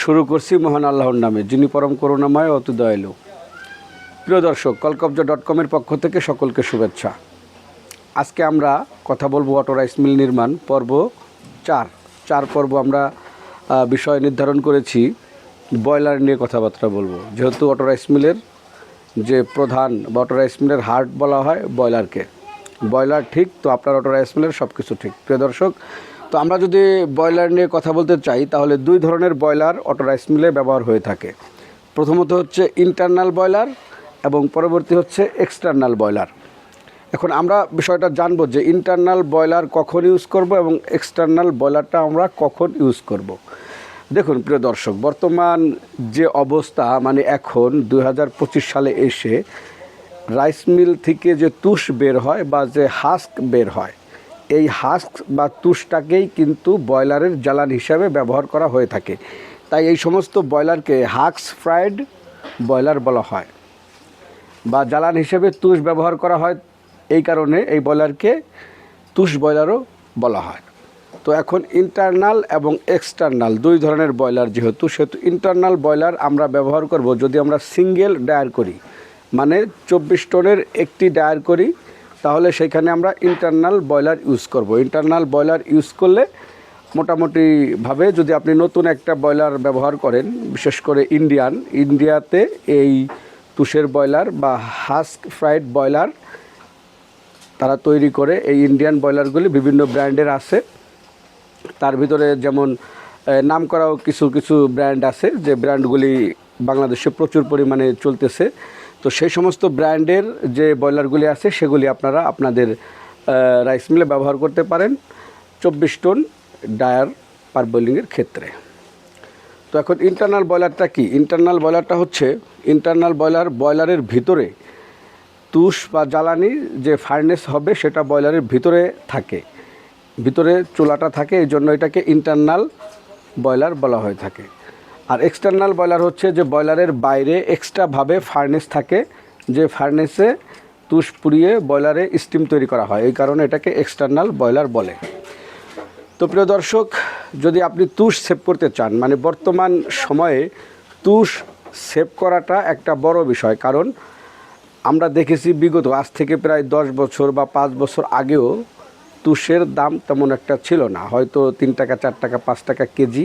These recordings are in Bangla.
শুরু করছি মহান আল্লাহর নামে, যিনি পরম করুণাময় অতি দয়ালু। প্রিয় দর্শক কলকব্জ ডট কমের পক্ষ থেকে সকলকে শুভেচ্ছা। আজকে আমরা কথা বলব অটো রাইস মিল নির্মাণ, পর্ব চার। চার পর্ব আমরা বিষয় নির্ধারণ করেছি ব্রয়লার নিয়ে কথাবার্তা বলব। যেহেতু অটো রাইস মিলের যে প্রধান বা অটো রাইস মিলের হার্ট বলা হয় ব্রয়লারকে ব্রয়লার ঠিক, তো আপনার অটো রাইস মিলের সব কিছু ঠিক। প্রিয় দর্শক, তো আমরা যদি ব্রয়লার নিয়ে কথা বলতে চাই, তাহলে দুই ধরনের ব্রয়লার অটো রাইস মিলে ব্যবহার হয়ে থাকে। প্রথমত হচ্ছে ইন্টারনাল ব্রয়লার এবং পরবর্তী হচ্ছে এক্সটার্নাল ব্রয়লার। এখন আমরা বিষয়টা জানব যে ইন্টারনাল ব্রয়লার কখন ইউজ করব এবং এক্সটার্নাল ব্রয়লারটা আমরা কখন ইউজ করব। দেখুন, প্রিয় দর্শক, বর্তমান যে অবস্থা মানে এখন দু হাজার পঁচিশ সালে এসে রাইস মিল থেকে যে তুষ বের হয় বা যে হাস্ক বের হয়, এই হাস্ক বা তুষটাকেই কিন্তু ব্রয়লারের জ্বালান হিসাবে ব্যবহার করা হয়ে থাকে। তাই এই সমস্ত ব্রয়লারকে হাক্স ফ্রাইড ব্রয়লার বলা হয় বা জ্বালান হিসেবে তুষ ব্যবহার করা হয়। এই কারণে এই ব্রয়লারকে তুষ ব্রয়লারও বলা হয়। তো এখন ইন্টারনাল এবং এক্সটার্নাল দুই ধরনের ব্রয়লার যেহেতু, সেহেতু ইন্টারনাল ব্রয়লার আমরা ব্যবহার করব। যদি আমরা সিঙ্গেল ডায়ার করি মানে চব্বিশ টনের একটি ডায়ার করি, তাহলে সেখানে আমরা ইন্টারনাল ব্রয়লার ইউজ করব। ইন্টারনাল ব্রয়লার ইউজ করলে মোটামুটিভাবে যদি আপনি নতুন একটা ব্রয়লার ব্যবহার করেন, বিশেষ করে ইন্ডিয়ান ইন্ডিয়াতে এই তুষের ব্রয়লার বা হাস্ক ফ্রাইড ব্রয়লার তারা তৈরি করে। এই ইন্ডিয়ান ব্রয়লারগুলি বিভিন্ন ব্র্যান্ডের আছে। তার ভিতরে যেমন নাম করাও কিছু কিছু ব্র্যান্ড আছে। যে ব্র্যান্ডগুলি বাংলাদেশে প্রচুর পরিমাণে চলতেছে। তো সেই সমস্ত ব্র্যান্ডের যে ব্রয়লারগুলি আছে, সেগুলি আপনারা আপনাদের রাইস মিলে ব্যবহার করতে পারেন। চব্বিশ টন ডায়ার পার বোলিংয়ের ক্ষেত্রে। তো এখন ইন্টারনাল ব্রয়লারটা কি? ইন্টারনাল ব্রয়লারটা হচ্ছে ইন্টারনাল ব্রয়লার ব্রয়লারের ভিতরে তুষ বা জ্বালানি যে ফার্নেস হবে, সেটা ব্রয়লারের ভিতরে থাকে। ভিতরে চুলাটা থাকে, এই জন্য এটাকে ইন্টারনাল ব্রয়লার বলা হয়ে থাকে। আর এক্সটার্নাল ব্রয়লার হচ্ছে যে ব্রয়লারের বাইরে এক্সট্রাভাবে ফার্নেস থাকে, যে ফার্নেসে তুষ পুড়িয়ে ব্রয়লারে স্টিম তৈরি করা হয়। এই কারণে এটাকে এক্সটার্নাল ব্রয়লার বলে। তো প্রিয় দর্শক, যদি আপনি তুষ সেভ করতে চান মানে বর্তমান সময়ে তুষ সেভ করাটা একটা বড় বিষয়, কারণ আমরা দেখেছি বিগত আজ থেকে প্রায় দশ বছর বা পাঁচ বছর আগেও তুষের দাম তেমন একটা ছিল না। হয়তো তিন টাকা, চার টাকা, পাঁচ টাকা কেজি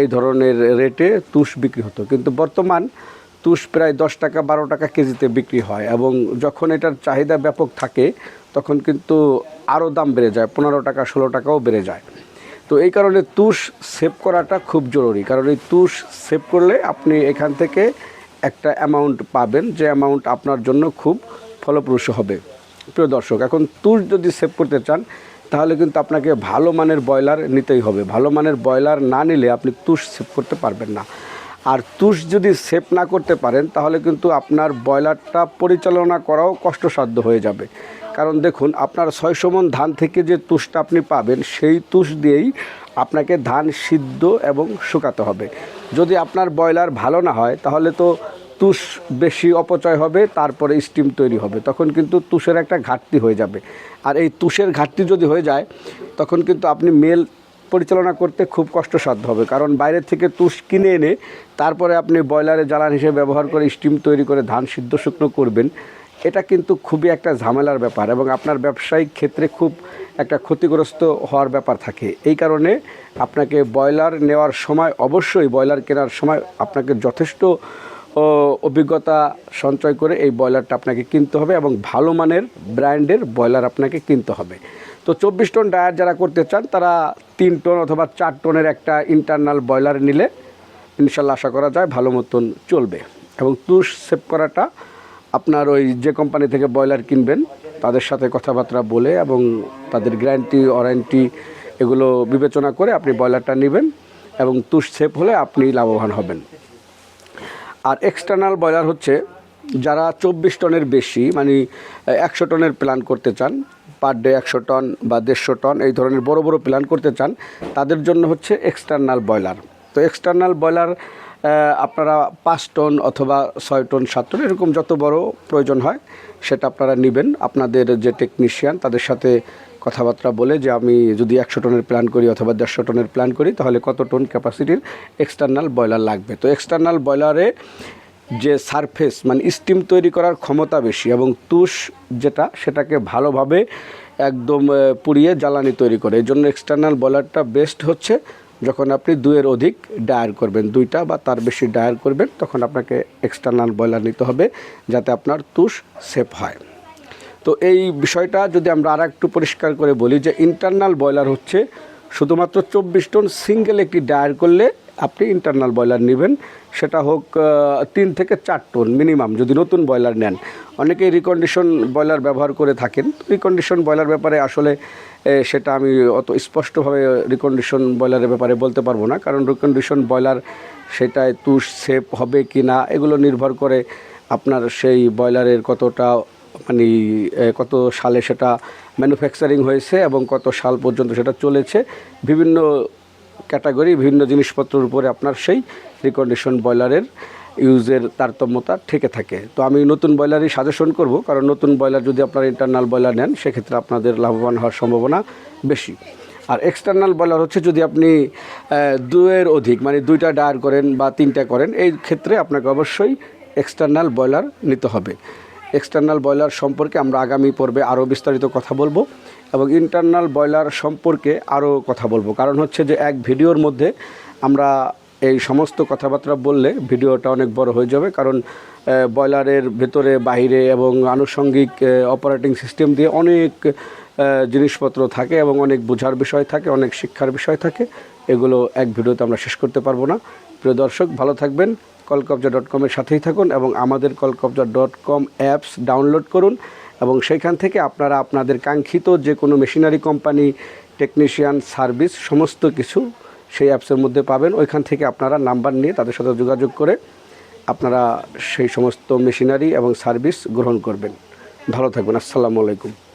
এই ধরনের রেটে তুষ বিক্রি হতো। কিন্তু বর্তমান তুষ প্রায় দশ টাকা, বারো টাকা কেজিতে বিক্রি হয় এবং যখন এটার চাহিদা ব্যাপক থাকে, তখন কিন্তু আরও দাম বেড়ে যায়, পনেরো টাকা, ষোলো টাকাও বেড়ে যায়। তো এই কারণে তুষ সেভ করাটা খুব জরুরি। কারণ এই তুষ সেভ করলে আপনি এখান থেকে একটা অ্যামাউন্ট পাবেন, যে অ্যামাউন্ট আপনার জন্য খুব ফলপ্রসূ হবে। প্রিয় দর্শক, এখন তুষ যদি সেভ করতে চান তাহলে কিন্তু আপনাকে ভালো মানের ব্রয়লার নিতেই হবে। ভালো মানের ব্রয়লার না নিলে আপনি তুষ সেভ করতে পারবেন না। আর তুষ যদি সেভ না করতে পারেন, তাহলে কিন্তু আপনার ব্রয়লারটা পরিচালনা করাও কষ্টসাধ্য হয়ে যাবে। কারণ দেখুন, আপনার ছয়শো মন ধান থেকে যে তুষটা আপনি পাবেন, সেই তুষ দিয়েই আপনাকে ধান সিদ্ধ এবং শুকাতে হবে। যদি আপনার ব্রয়লার ভালো না হয়, তাহলে তো তুষ বেশি অপচয় হবে, তারপরে স্টিম তৈরি হবে। তখন কিন্তু তুষের একটা ঘাটতি হয়ে যাবে। আর এই তুষের ঘাটতি যদি হয়ে যায়, তখন কিন্তু আপনি মেল পরিচালনা করতে খুব কষ্টসাধ্য হবে। কারণ বাইরে থেকে তুষ কিনে এনে, তারপরে আপনি ব্রয়লারে জ্বালান হিসেবে ব্যবহার করে স্টিম তৈরি করে ধান, সিদ্ধ শুকনো করবেন, এটা কিন্তু খুবই একটা ঝামেলার ব্যাপার এবং আপনার ব্যবসায়িক ক্ষেত্রে খুব একটা ক্ষতিগ্রস্ত হওয়ার ব্যাপার থাকে। এই কারণে আপনাকে ব্রয়লার নেওয়ার সময় অবশ্যই ব্রয়লার কেনার সময় আপনাকে যথেষ্ট অভিজ্ঞতা সঞ্চয় করে এই ব্রয়লারটা আপনাকে কিনতে হবে এবং ভালো মানের ব্র্যান্ডের ব্রয়লার আপনাকে কিনতে হবে। তো চব্বিশ টন ডায়ার যারা করতে চান, তারা তিন টন অথবা চার টনের একটা ইন্টারনাল ব্রয়লার নিলে ইনশাল্লাহ আশা করা যায় ভালো মতন চলবে। এবং তুষ সেভ করাটা আপনার ওই যে কোম্পানি থেকে ব্রয়লার কিনবেন, তাদের সাথে কথাবার্তা বলে এবং তাদের গ্যারান্টি ওয়ারেন্টি এগুলো বিবেচনা করে আপনি ব্রয়লারটা নেবেন এবং তুষ সেভ হলে আপনি লাভবান হবেন। আর এক্সটার্নাল ব্রয়লার হচ্ছে যারা চব্বিশ টনের বেশি মানে একশো টনের প্ল্যান করতে চান পার ডে একশো টন বা দেড়শো টন, এই ধরনের বড় বড় প্ল্যান করতে চান, তাদের জন্য হচ্ছে এক্সটার্নাল ব্রয়লার তো এক্সটার্নাল ব্রয়লার আপনারা পাঁচ টন অথবা ছয় টন, সাত টন, এরকম যত বড় প্রয়োজন হয়, সেটা আপনারা নেবেন। আপনাদের যে টেকনিশিয়ান তাদের সাথে কথাবার্তা বলে যে আমি যদি একশো টনের প্ল্যান করি অথবা দেড়শো টনের প্ল্যান করি, তাহলে কত টন ক্যাপাসিটির এক্সটার্নাল বয়লার লাগবে? তো এক্সটার্নাল বয়লারে যে সারফেস মানে স্টিম তৈরি করার ক্ষমতা বেশি এবং তুষ যেটা, সেটাকে ভালোভাবে একদম পুড়িয়ে জ্বালানি তৈরি করে। এই জন্য এক্সটার্নাল বয়লারটা বেস্ট হচ্ছে যখন আপনি দুইয়ের অধিক ডায়ার করবেন। দুইটা বা তার বেশি ডায়ার করবেন, তখন আপনাকে এক্সটার্নাল বয়লার নিতে হবে যাতে আপনার তুষ সেফ হয়। তো এই বিষয়টা যদি আমরা আর একটু পরিষ্কার করে বলি যে ইন্টারনাল বয়লার হচ্ছে, শুধুমাত্র চব্বিশ টন সিঙ্গেল একটি ডায়ার করলে আপনি ইন্টারনাল বয়লার নেবেন। সেটা হোক তিন থেকে চার টন মিনিমাম যদি নতুন বয়লার নেন। অনেকেই রিকন্ডিশন বয়লার ব্যবহার করে থাকেন। রিকন্ডিশন বয়লার ব্যাপারে আসলে সেটা আমি অত স্পষ্টভাবে রিকন্ডিশন বয়লারের ব্যাপারে বলতে পারব না। কারণ রিকন্ডিশন বয়লার সেটায় তুষ সেফ হবে কি না এগুলো নির্ভর করে আপনার সেই বয়লারের কতটা মানে কত সালে সেটা ম্যানুফ্যাকচারিং হয়েছে এবং কত সাল পর্যন্ত সেটা চলেছে। বিভিন্ন ক্যাটাগরি বিভিন্ন জিনিসপত্রের উপরে আপনার সেই রিকন্ডিশন বয়লারের ইউজের তারতম্যতা থেকে থাকে। তো আমি নতুন বয়লারই সাজেশন করব, কারণ নতুন বয়লার যদি আপনারা ইন্টারনাল বয়লার নেন, সেক্ষেত্রে আপনাদের লাভবান হওয়ার সম্ভাবনা বেশি। আর এক্সটার্নাল বয়লার হচ্ছে যদি আপনি দুয়ের অধিক মানে দুইটা ডায়ার করেন বা তিনটা করেন, এই ক্ষেত্রে আপনাকে অবশ্যই এক্সটার্নাল বয়লার নিতে হবে। এক্সটার্নাল বয়লার সম্পর্কে আমরা আগামী পর্বে আরও বিস্তারিত কথা বলব এবং ইন্টারনাল বয়লার সম্পর্কে আরও কথা বলব। কারণ হচ্ছে যে এক ভিডিওর মধ্যে আমরা এই সমস্ত কথাবার্তা বললে ভিডিওটা অনেক বড় হয়ে যাবে। কারণ আহ, বয়লারের ভেতরে বাইরে এবং আনুষঙ্গিক অপারেটিং সিস্টেম দিয়ে অনেক জিনিসপত্র থাকে এবং অনেক বোঝার বিষয় থাকে অনেক শিক্ষার বিষয় থাকে। এগুলো এক ভিডিওতে আমরা শেষ করতে পারব না। প্রিয় দর্শক ভালো থাকবেন। কলকবজা ডট কমের সাথেই থাকুন এবং আমাদের Kolkobja dot com apps download করুন এবং সেইখান থেকে আপনারা আপনাদের কাঙ্ক্ষিত যে কোনো মেশিনারি কোম্পানি টেকনিশিয়ান সার্ভিস সমস্ত কিছু সেই অ্যাপসের মধ্যে পাবেন। ওইখান থেকে আপনারা নাম্বার নিয়ে তাদের সাথে যোগাযোগ করে আপনারা সেই সমস্ত মেশিনারি এবং সার্ভিস গ্রহণ করবেন। ভালো থাকবেন। আসসালামু আলাইকুম।